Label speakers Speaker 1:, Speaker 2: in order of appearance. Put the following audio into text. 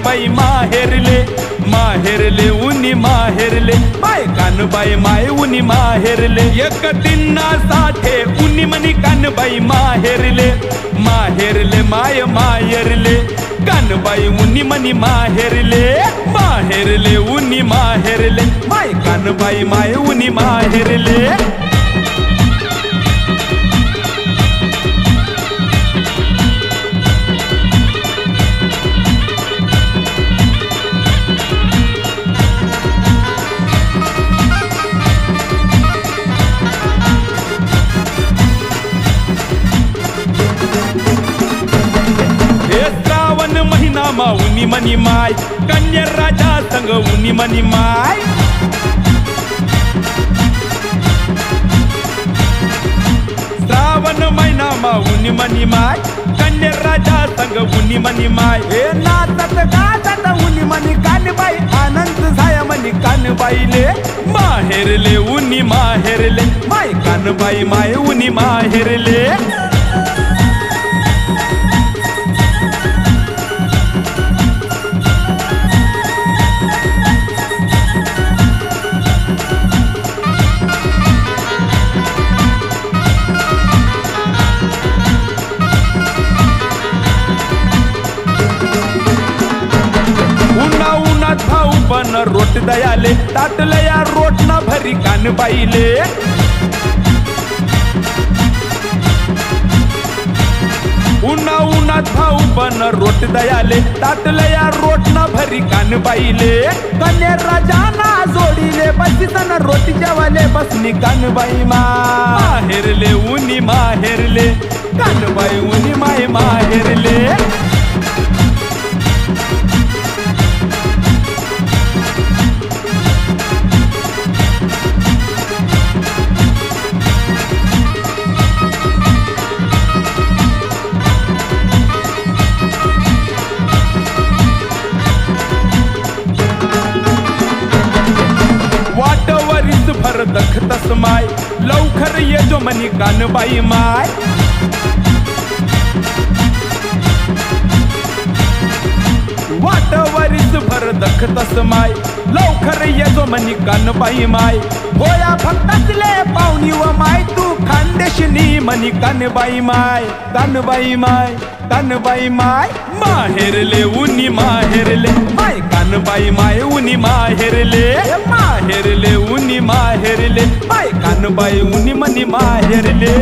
Speaker 1: कानबाई माहेरले माहेरले उनी माहेरले. माय कानबाई माय उनी माहेरले. एक दिना साठे उनी मनी कानबाई माहेरले. माहेरले माय माहेरले कानबाई उनी मनी माहेरले. माहेरले उनी माहेरले. माय कानबाई माय उनी माहेरले. मनी माय कन्या राजा संग उनी मनी माय. श्रावण महिना मा उनी मनी माय कन्या राजा संग उनी मनी माय. हे नाचत गाजत उनी मनी कानबाई आनंद झाया मनी कानबाईले. माहेरले उनी माहेरले माय कानबाई माय उनी माहेरले. पण रोट दयाले ताटलं या रोट ना भरी कान बाईले. उन्हा उन्हात भाऊ पण रोट दयाले ताटलं या रोट ना भरी कान बाईले. कन्या राजाना जोडीले बसीसन रोटी जेवाले बसनी कान बाई माहेरले उनी माहेरले कान बाई उनी माय माहेरले. भर माय. लवकर ये जो मनी कानबाई माय. भर माय लवकर ये जो कान कानबाई माय. होया भक्तातले पाहुणी व माय. तू खानदेशनी मनी कानबाई माय. कानबाई माय कानबाई माय. माहेरले उनी माहेरले माय कानबाई माय उनी माहेरले माहेरले उनी माहेरले माय कानबाई उनी म्हणी माहेरले